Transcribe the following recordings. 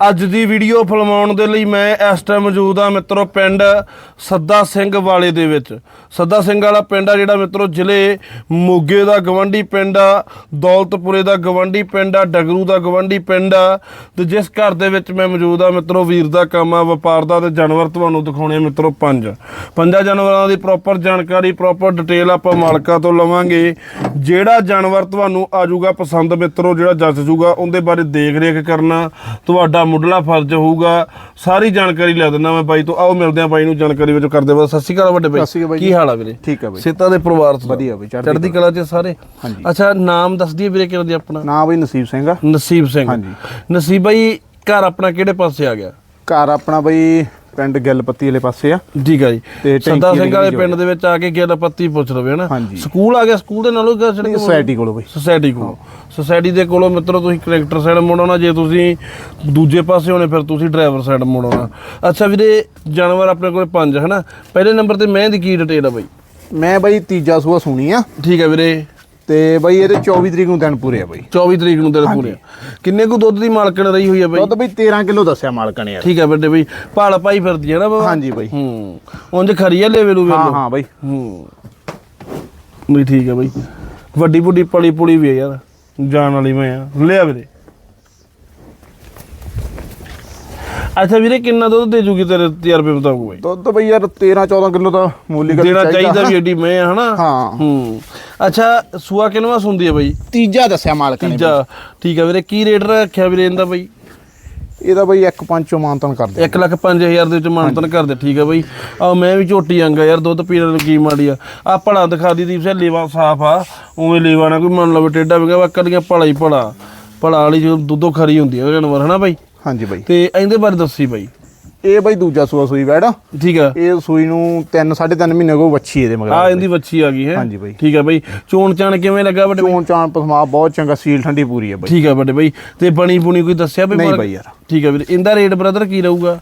ਅੱਜ ਦੀ ਵੀਡੀਓ ਫਿਲਮਾਉਣ ਦੇ ਲਈ ਮੈਂ ਇਸ ਟਾਈਮ ਮੌਜੂਦ ਆ ਮਿੱਤਰੋ ਪਿੰਡ ਸੱਦਾ ਸਿੰਘ ਵਾਲੇ ਦੇ ਵਿੱਚ। ਸੱਦਾ ਸਿੰਘ ਵਾਲਾ ਪਿੰਡ ਆ ਜਿਹੜਾ ਮਿੱਤਰੋ ਜ਼ਿਲ੍ਹੇ ਮੋਗੇ ਦਾ ਗਵੰਡੀ ਪਿੰਡ ਆ, ਦੌਲਤਪੁਰੇ ਦਾ ਗਵੰਡੀ ਪਿੰਡ ਆ, ਡਗਰੂ ਦਾ ਗਵੰਡੀ ਪਿੰਡ ਆ। ਤੇ ਜਿਸ ਘਰ ਦੇ ਵਿੱਚ ਮੈਂ ਮੌਜੂਦ ਆ ਮਿੱਤਰੋ ਵੀਰ ਦਾ ਕੰਮ ਆ, ਵਪਾਰ ਦਾ ਤੇ ਜਾਨਵਰ ਤੁਹਾਨੂੰ ਦਿਖਾਉਣੇ ਆ ਮਿੱਤਰੋ ਪੰਜ। ਪੰਜਾਂ ਜਾਨਵਰਾਂ ਦੀ ਪ੍ਰੋਪਰ ਜਾਣਕਾਰੀ ਪ੍ਰੋਪਰ ਡਿਟੇਲ ਆਪਾਂ ਮਾਲਕਾਂ ਤੋਂ ਲਵਾਂਗੇ। ਜਿਹੜਾ ਜਾਨਵਰ ਤੁਹਾਨੂੰ ਆਜੂਗਾ ਪਸੰਦ ਮਿੱਤਰੋ, ਜਿਹੜਾ ਜੱਜ ਜੂਗਾ, ਉਹਦੇ ਬਾਰੇ ਦੇਖ ਰੇਖ ਕਰਨਾ। ਤੁਹਾਡਾ ਮੁੱਢਲਾ ਫਰਜ਼ ਹੋਊਗਾ ਸਾਰੀ ਜਾਣਕਾਰੀ ਲੈ ਦਿੰਦਾ ਮੈਂ ਬਾਈ ਤੋਂ। ਆਓ ਮਿਲਦੇ ਆ ਬਾਈ ਨੂੰ ਜਾਣਕਾਰੀ ਵਿੱਚ ਕਰਦੇ ਬਾਅਦ। ਸਤਿ ਸ਼੍ਰੀ ਅਕਾਲ ਵੱਡੇ ਬਾਈ। ਕੀ। ਹਾਲ ਆ ਵੀਰੇ? ਠੀਕ ਆ ਬਾਈ। ਸੇਤਾ ਦੇ ਪਰਿਵਾਰ ਤੋਂ। ਵਧੀਆ ਬਾਈ, ਚੜ੍ਹਦੀ ਕਲਾ। ਚ ਸਾਰੇ? ਹਾਂਜੀ। ਅੱਛਾ ਨਾਮ ਦੱਸ ਦਈਏ ਵੀਰੇ ਕਿਹਨਾਂ ਦੀ ਆਪਣਾ? ਨਾਂ ਬਈ ਨਸੀਬ ਸਿੰਘ ਆ। ਨਸੀਬ ਸਿੰਘ। ਹਾਂਜੀ। ਨਸੀਬ ਬਾਈ ਘਰ ਆਪਣਾ ਕਿਹੜੇ ਪਾਸੇ ਆ ਗਿਆ? ਘਰ ਆਪਣਾ ਬਈ ਪਿੰਡ ਗਿੱਲਪੱਤੀ ਵਾਲੇ ਪਾਸੇ ਆ। ਠੀਕ ਆ ਜੀ। ਤੇ ਸੱਦਾ ਸਿੰਘ ਵਾਲੇ ਪਿੰਡ ਦੇ ਵਿੱਚ ਆ ਕੇ ਗਿਆਨ ਪੱਤੀ ਪੁੱਛ ਲਵੇ ਹਨਾ। ਸਕੂਲ ਆ ਗਿਆ ਸਕੂਲ ਦੇ ਨਾਲੋਂ ਗਿਆ ਸੜਕ ਸੋਸਾਇਟੀ ਕੋਲੋਂ ਬਈ। ਸੋਸਾਇਟੀ ਕੋਲ। ਸੋਸਾਇਟੀ ਦੇ ਕੋਲੋਂ ਮਿੱਤਰੋ ਤੁਸੀਂ ਕਰੈਕਟਰ ਸਾਈਡ ਮੋੜਨਾ ਜੇ ਤੁਸੀਂ ਦੂਜੇ ਪਾਸੇ ਹੋਣੇ ਫਿਰ ਤੁਸੀਂ ਡਰਾਈਵਰ ਸਾਈਡ ਮੋੜਨਾ ਅੱਛਾ ਵੀਰੇ ਜਾਨਵਰ ਆਪਣੇ ਕੋਲ ਪੰਜ ਹਨਾ? ਪਹਿਲੇ ਨੰਬਰ ਤੇ ਮੈਂ ਦੀ ਕੀ ਡਿਟੇਲ ਆ ਬਾਈ? ਮੈਂ ਬਈ ਤੀਜਾ ਸੂਆ ਸੁਣੀ ਆ। ਠੀਕ ਹੈ ਵੀਰੇ। ਤੇ ਬਈ ਇਹਦੇ 24 ਤਰੀਕ ਨੂੰ ਦਿਨ ਪੂਰੇ ਆ ਬਈ। 24 ਤਰੀਕ ਨੂੰ ਦਿਨ ਪੂਰੇ ਆ। ਕਿੰਨੇ ਕੁ ਦੁੱਧ ਦੀ ਮਾਲਕਣ ਰਹੀ ਹੋਈ ਆ ਬਾਈ? ਦੁੱਧ ਬਈ 13 ਕਿਲੋ ਦੱਸਿਆ ਮਾਲਕਾਂ ਨੇ ਯਾਰ। ਠੀਕ ਹੈ ਵੱਡੇ ਬਈ ਭਾਲ ਪਾਈ ਫਿਰਦੀ ਹੈ ਨਾ ਬਾਬਾ? ਹਾਂਜੀ ਬਈ। ਹੂੰ ਉਂਝ ਖਰੀ ਆ ਲੈਵੇ ਨੂੰ ਹਾਂ ਵੇਲੋ ਹਾਂ ਬਈ। ਹੂੰ। ਨਹੀਂ ਠੀਕ ਹੈ ਬਈ। ਵੱਡੀ ਬੁੱਢੀ ਪਲੀ ਪੁਲੀ ਵੀ ਹੈ ਯਾਰ। ਜਾਣ ਵਾਲੀ ਮੈਂ ਆ। ਲਿਆ ਵੀਰੇ। ਅੱਛਾ ਵੀਰੇ ਕਿੰਨਾ ਦੁੱਧ ਦੇ ਜੂਗੀ ਤੇਰੇ ਤਜਰਬੇ ਮੁਤਾਬਕ ਬਈ? ਦੁੱਧ ਬਈ ਯਾਰ 13 14 ਕਿਲੋ ਤਾਂ ਮੂਲੀ ਕਰ ਦੇਣਾ ਚਾਹੀਦਾ। ਵੀ ਏਡੀ ਮੈਂ ਆ ਹਨਾ? ਹਾਂ। ਹੂੰ। ਅੱਛਾ ਸੂਆ ਕਿਨਵਾ ਸੁੰਦੀ ਹੈ ਬਈ? ਤੀਜਾ ਦੱਸਿਆ ਮਾਲਕਾਂ ਨੇ। ਤੀਜਾ। ਠੀਕ ਹੈ ਵੀਰੇ ਕੀ ਰੇਟ ਰੱਖਿਆ ਵੀਰੇ ਇਹਦਾ ਬਈ? ਇਹਦਾ ਬਈ ਇੱਕ ਪੰਜ ਚੋਂ ਮਾਨਤਨ ਕਰਦੇ 1 ਲੱਖ 5000 ਦੇ ਵਿੱਚ ਮਾਨਤਨ ਕਰ ਦੇ ਠੀਕ ਹੈ ਬਈ। ਆ ਮੈਂ ਵੀ ਝੋਟੀ ਆਂਗਾ ਯਾਰ ਦੁੱਧ ਪੀਣ ਨੂੰ ਕੀ ਮਾੜੀ ਆ। ਆ ਭਲਾ ਦਿਖਾ ਦੀ ਦੀਪ ਸੇ ਲੇਵਾ ਸਾਫ਼ ਆ। ਉਵੇਂ ਲੇਵਾ ਨਾ ਕੋਈ ਮੰਨ ਲਵੇ ਟੇਡਾ ਵਿਗਾ ਵਾਕਲੀਆਂ ਭਲਾ ਹੀ ਭਲਾ। ਭਲਾ ਵਾਲੀ ਜੋ ਦੁੱਧੋਂ ਖਰੀ ਹੁੰਦੀ ਹੈ ਜਾਨਵਰ ਹਨਾ ਬਾਈ? ਹਾਂਜੀ ਬਈ। ਤੇ ਇਹਦੇ ਬਾਰੇ ਦੱਸੀ ਬਾਈ। ਇਹ ਬਈ ਦੂਜਾ ਸੂਆ ਸੂਈ ਵੈੜ ਆ। ਠੀਕ ਆ। ਇਹ ਸੂਈ ਨੂੰ 3 3.5 ਮਹੀਨੇ ਕੋ ਵੱਛੀ ਇਹਦੇ ਮਗਰ ਆ ਇਹਦੀ ਬੱਚੀ ਆ ਗਈ ਹੈ? ਹਾਂਜੀ ਬਾਈ। ਠੀਕ ਆ ਬਾਈ। ਚੋਣ ਚਾਣ ਕਿਵੇਂ ਲੱਗਾ ਵੱਡੇ ਚੋਣ ਚਾਣ ਪਸਮਾ ਬਹੁਤ ਚੰਗਾ ਸੀਲ ਠੰਡੀ ਪੂਰੀ ਹੈ ਬਈ। ਠੀਕ ਆ ਵੱਡੇ ਬਾਈ। ਤੇ ਬਣੀ ਬੁਣੀ ਕੋਈ ਦੱਸਿਆ ਬਈ ਨਹੀਂ? ਬਾਈ ਯਾਰ। ਠੀਕ ਆ ਵੀਰੇ ਇਹਦਾ ਰੇਟ ਬ੍ਰਦਰ ਕੀ ਰਹੂਗਾ?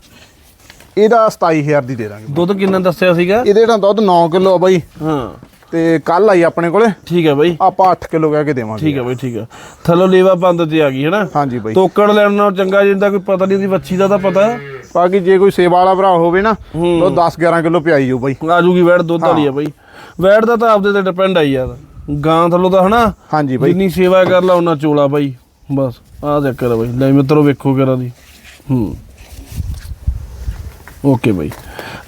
ਇਹਦਾ 27000 ਦੀ ਦੇ ਦਾਂਗੇ। ਦੁੱਧ ਕਿੰਨਾ ਦੱਸਿਆ ਸੀਗਾ? ਇਹਦੇ ਨਾਲ ਦੁੱਧ 9 ਕਿਲੋ ਆ ਬਾਈ। ਹਾਂ। ਤੇ ਕੱਲ ਆਈ ਆਪਣੇ ਕੋਲੇ। ਠੀਕ ਆ ਬਾਈ। ਆਪਾਂ 8 ਕਿਲੋ ਕਹਿ ਕੇ ਦੇਵਾਂਗੇ। ਠੀਕ ਆ ਬਾਈ ਠੀਕ ਆ ਥੱਲੋਂ ਲੇਵਾ ਬੰਦ ਤੇ ਆ ਗਈ ਹੈਨਾ ਹਾਂਜੀ ਬਾਈ। ਤੋਕੜ ਲੈਣ ਨਾਲ ਚੰਗਾ ਜਿੰਦਾ ਕੋਈ ਪਤਾ ਨਹੀਂ ਉਹਦੀ ਵੱਛੀ ਦਾ ਤਾਂ ਪਤਾ। ਬਾਕੀ ਜੇ ਕੋਈ ਸੇਵਾ ਵਾਲਾ ਭਰਾ ਹੋਵੇ ਨਾ ਤਾਂ 10 11 ਕਿਲੋ ਪਿਆਈ ਜਾਊ ਬਾਈ। ਆ ਜੂਗੀ ਵੈੜ ਦੁੱਧ ਵਾਲੀ ਆ ਬਾਈ। ਵੈੜ ਦਾ ਤਾਂ ਆਪਦੇ ਤੇ ਡਿਪੈਂਡ ਆ ਯਾਰ। ਗਾਂ ਥੱਲੋਂ ਤਾਂ ਹਨਾ? ਹਾਂਜੀ ਬਾਈ। ਜਿੰਨੀ ਸੇਵਾ ਕਰ ਲਾ ਉਹਨਾਂ ਚੋਲਾ ਬਾਈ। ਬਸ ਆਹ ਚੱਕਰ ਆ ਬਾਈ। ਲੈ ਮਿੱਤਰੋ ਵੇਖੋ ਕਰਾਂ ਦੀ। ਹੂੰ। ਓਕੇ ਬਾਈ।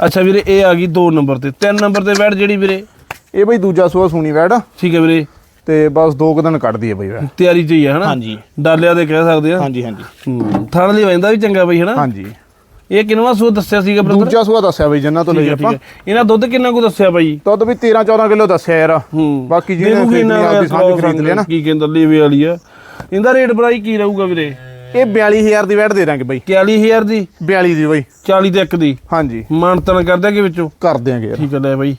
ਅੱਛਾ ਵੀਰੇ ਇਹ ਆ ਗਈ 2 ਨੰਬਰ ਤੇ। 3 ਨੰਬਰ ਤੇ ਵੈੜ ਜਿਹੜੀ ਵੀਰੇ। ਇਹ ਬਾਈ ਦੂਜਾ ਸੂਆ ਸੁਣੀ ਵੈੜ। ਆ, ਠੀਕ ਹੈ ਵੀਰੇ। ਤੇ ਬਸ ਦੋ ਕੁ ਦਿਨ ਕੱਢਦੀ ਹੈ ਬਾਈ ਵੈੜ। ਤਿਆਰੀ ਚ ਹੀ ਆ ਹਨਾ? ਹਾਂਜੀ। ਡਾਲਿਆ ਦੇ ਕਹਿ ਸਕਦੇ ਆ। ਹਾਂਜੀ ਹਾਂਜੀ। ਹੂੰ ਥਣ ਲਈ ਵੈਂਦਾ ਵੀ ਚੰਗਾ ਬਾਈ ਹਨਾ? ਹਾਂਜੀ। ਇਹ ਕਿੰਨਵਾ ਸੂ ਦੱਸਿਆ ਸੀਗਾ ਬ੍ਰਦਰ? ਦੂਜਾ ਸੂਆ ਦੱਸਿਆ ਬਾਈ ਜਿੰਨਾ ਤੋਂ ਲਈ ਆਪਾਂ। ਇਹਨਾਂ ਦੁੱਧ ਕਿੰਨਾ ਕੁ ਦੱਸਿਆ ਬਾਈ? ਦੁੱਧ ਵੀ 13 14 ਕਿਲੋ ਦੱਸਿਆ ਯਾਰ। ਹੂੰ। ਬਾਕੀ ਜਿਹਨੇ ਦੇਊਗੀ ਖਰੀਦਣੀ ਇਹਨਾਂ ਆਪਦੀ ਦਾ ਖਰੀਦ ਲਿਆ ਨਾ ਕੀ ਕਹਿੰਦਾ ਲੀਵੇ ਵਾਲੀ ਆ। ਇਹਦਾ ਰੇਟ ਬਰਾਈ ਕੀ ਰਹੂਗਾ ਵੀਰੇ? ਇਹ 42000 ਦੀ ਵੈੜ ਦੇ ਦਾਂਗੇ ਬਾਈ। 41000 ਦੀ? 42 ਦੀ ਬਾਈ। 40 ਤੇ 1 ਦੀ? ਹਾਂਜੀ। ਮਾਨਤਨ ਕਰਦਾ ਕਿ ਵਿੱਚੋਂ? ਕਰ ਦਿਆਂਗੇ ਯਾਰ। ਠੀਕ ਹੈ ਲੈ ਬਾਈ।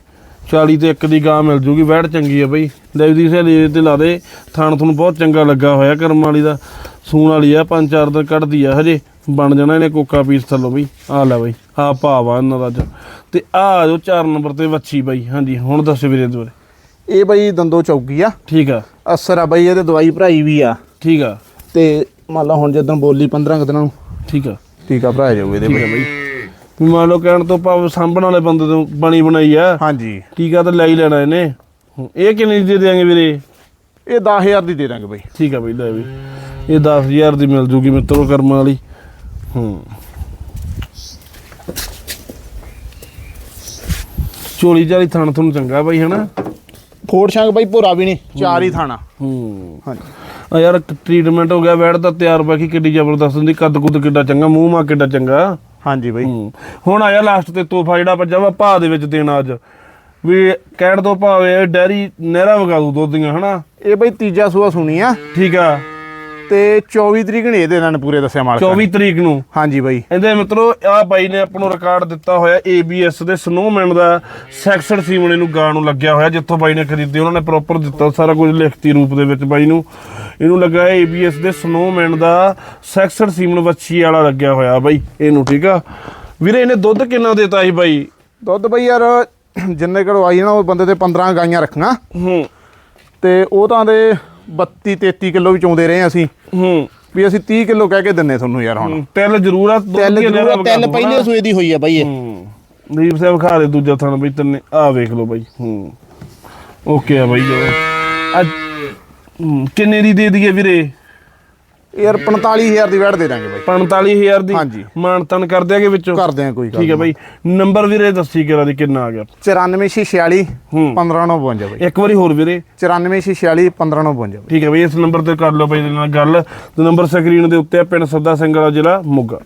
40 ਤੇ 1 ਦੀ ਗਾਂ ਮਿਲ ਜੂਗੀ ਵੈੜ ਚੰਗੀ ਆ ਬਾਈ। ਲੈ ਦੀ ਸਹੇਲੀ ਤੇ ਲਾ ਦੇ ਥਾਣ ਤੁਹਾਨੂੰ ਬਹੁਤ ਚੰਗਾ ਲੱਗਾ ਹੋਇਆ ਕਰਮ ਵਾਲੀ ਦਾ। ਸੂਣ ਵਾਲੀ ਆ ਪੰਜ ਚਾਰ ਦਿਨ ਕੱਢਦੀ ਆ ਹਜੇ ਬਣ ਜਾਣਾ ਇਹਨੇ ਕੋਕਾ ਪੀਸ ਥੱਲੋਂ ਬਈ। ਆ ਲੈ ਬਾਈ ਆ ਭਾਵਾ ਇਹਨਾਂ ਦਾ ਅੱਜ। ਤੇ ਆ ਜੋ 4 ਨੰਬਰ ਤੇ ਵੱਛੀ ਬਾਈ ਹਾਂਜੀ ਹੁਣ ਦੱਸ ਵੀਰੇ ਦੁਆਰੇ ਇਹ ਬਾਈ ਦੰਦੋ ਚੌਕੀ ਆ। ਠੀਕ ਆ। ਅਸਰ ਆ ਬਾਈ ਇਹਦੇ ਦਵਾਈ ਭਰਾਈ ਵੀ ਆ। ਠੀਕ ਆ। ਤੇ ਮੰਨ ਲਾ ਹੁਣ ਜਦੋਂ ਬੋਲੀ 15 ਕੁ ਦਿਨਾਂ ਨੂੰ। ਠੀਕ ਆ। ਟੀਕਾ ਭਰਾਇਆ ਜਾਊ ਇਹਦੇ ਬਾਈ। ਮੰਨ ਲਓ ਕਹਿਣ ਤੋਂ ਭਾਵ ਸਾਂਭਣ ਵਾਲੇ ਬੰਦੇ ਤੋਂ ਬਣੀ ਬਣਾਈ ਆ। ਹਾਂਜੀ। ਟੀਕਾ ਤਾਂ ਲੈ ਹੀ ਲੈਣਾ ਇਹਨੇ? ਇਹ ਕਿੰਨੇ ਦੀ ਦੇ ਦਿਆਂਗੇ ਵੀਰੇ? ਇਹ 10000 ਦੀ ਦੇ ਦਾਂਗੇ ਬਾਈ। ਠੀਕ ਆ ਬਈ ਲੈ ਵੀ। ਇਹ 10000 ਦੀ ਮਿਲ ਜੂਗੀ ਮਿੱਤਰੋ ਕਰਮਾਂ ਵਾਲੀ। ਹੂੰ। ਚੋਲੀ ਜਾਲੀ ਥਣ ਤੁਹਾਨੂੰ ਚੰਗਾ ਬਾਈ ਹਨਾ? ਫੋੜ ਸ਼ੰਗ ਬਾਈ ਭੋਰਾ ਵੀ ਨਹੀਂ ਚਾਰ ਹੀ ਥਾਣਾ। ਹੂੰ। ਹਾਂਜੀ। ਆ ਯਾਰ ਟ੍ਰੀਟਮੈਂਟ ਹੋ ਗਿਆ ਵੈੜ ਦਾ ਤਿਆਰ ਬਾਕੀ ਕਿੱਡੀ ਜ਼ਬਰਦਸਤ ਹੁੰਦੀ ਕੱਦ ਕੁੱਦ ਕਿੱਡਾ ਚੰਗਾ ਮੂੰਹ ਮਾ ਕਿੱਡਾ ਚੰਗਾ। ਹਾਂਜੀ ਬਾਈ। ਹੂੰ। ਹੁਣ ਆਇਆ ਲਾਸਟ ਤੇ ਤੋਹਫਾ ਜਿਹੜਾ ਆਪਾਂ ਜਾਵਾ ਭਾਅ ਦੇ ਵਿੱਚ ਦੇਣਾ ਅੱਜ। ਵੀ ਕਹਿਣ ਤੋਂ ਭਾਵੇਂ ਡੈਰੀ ਨਹਿਰਾ ਵਗਾ ਦੂ ਦੁੱਧ ਦੀਆਂ ਹਨਾ? ਇਹ ਬਾਈ ਤੀਜਾ ਸੂਆ ਸੁਣੀ ਆ। ਠੀਕ ਆ। ਤੇ 24 ਤਰੀਕ ਨੇ ਇਹਦੇ ਨਾਲ ਪੂਰੇ ਦੱਸਿਆ ਮਾਲਕ 24 ਤਰੀਕ ਨੂੰ? ਹਾਂਜੀ ਬਾਈ। ਇਹਦੇ ਮਿੱਤਰੋ ਆ ਬਾਈ ਨੇ ਆਪਾਂ ਨੂੰ ਰਿਕਾਰਡ ਦਿੱਤਾ ਹੋਇਆ ABS ਦੇ ਸਨੋਮੈਨ ਦਾ ਸੈਕਸ਼ਨ ਸੀਮਣੇ ਨੂੰ ਗਾਂ ਨੂੰ ਲੱਗਿਆ ਹੋਇਆ ਜਿੱਥੋਂ ਬਾਈ ਨੇ ਖਰੀਦੀ ਉਹਨਾਂ ਨੇ ਪ੍ਰੋਪਰ ਦਿੱਤਾ ਸਾਰਾ ਕੁਝ ਲਿਖਤੀ ਰੂਪ ਦੇ ਵਿੱਚ ਬਾਈ ਨੂੰ। ਇਹਨੂੰ ਲੱਗਾ ਹੈ ABS ਦੇ ਸਨੋਮੈਨ ਦਾ ਸੈਕਸ਼ਨ ਸੀਮਨ ਵੱਛੀ ਵਾਲਾ ਲੱਗਿਆ ਹੋਇਆ ਬਾਈ ਇਹਨੂੰ ਠੀਕ ਆ? ਵੀਰੇ ਇਹਨੇ ਦੁੱਧ ਕਿੰਨਾ ਦਿੱਤਾ ਸੀ ਬਾਈ? ਦੁੱਧ ਬਾਈ ਯਾਰ ਜਿੰਨੇ ਕੜਵਾਈ ਨਾ ਉਹ ਬੰਦੇ ਤੇ 15 ਗਾਈਆਂ ਰੱਖੀਆਂ ਹੂੰ। ਤੇ ਉਹ ਤਾਂ ਦੇ 32 33 ਕਿਲੋ ਵੀ ਚੋਂਦੇ ਰਹੇ ਅਸੀਂ। ਹੂੰ। ਵੀ ਅਸੀਂ 30 ਕਿਲੋ ਕਹਿ ਕੇ ਦਿੰਨੇ ਤੁਹਾਨੂੰ ਯਾਰ ਹੁਣ। ਤਿਲ ਜ਼ਰੂਰ ਆ ਤਿਲ ਜ਼ਰੂਰ ਤਿਲ ਪਹਿਲੇ ਸੂਏ ਦੀ ਹੋਈ ਆ ਬਾਈ ਇਹ। ਹੂੰ। ਦੀਪ ਸਾਹਿਬ ਖਾ ਦੇ ਦੂਜਾ ਥਣ ਬਈ ਤੰਨੇ ਆ ਵੇਖ ਲਓ ਬਾਈ। ਹੂੰ। ਓਕੇ ਆ ਬਾਈ ਜੋ। ਅੱਜ ਕਿੰਨੇ ਦੀ ਦੇ ਦਈਏ ਵੀਰੇ? ਯਾਰ 45000 ਦੀ ਵੈਟ ਦੇ ਦਾਂਗੇ ਬਾਈ। 45000 ਦੀ? ਹਾਂਜੀ। ਮਾਨ ਤਨ ਕਰ ਦਿਆਂਗੇ ਵਿੱਚੋਂ? ਕਰਦੇ ਆ ਕੋਈ ਗੱਲ ਠੀਕ ਹੈ ਬਾਈ। ਨੰਬਰ ਵੀਰੇ ਦੱਸੀ ਕਿਹੜਾ ਦੀ ਕਿੰਨਾ ਆ ਗਿਆ? 94646 ਹੂੰ। 15952 ਬਾਈ। ਇੱਕ ਵਾਰੀ ਹੋਰ ਵੀਰੇ। 94646 15952 ਠੀਕ ਹੈ ਬਈ ਇਸ ਨੰਬਰ ਤੇ ਕਰ ਲਓ ਬਾਈ ਦੇ ਨਾਲ ਗੱਲ। ਤੇ ਨੰਬਰ ਸਕਰੀਨ ਦੇ ਉੱਤੇ ਆ ਪਿੰਡ ਸੱਦਾ ਸਿੰਘ ਵਾਲਾ ਜ਼ਿਲ੍ਹਾ ਮੋਗਾ।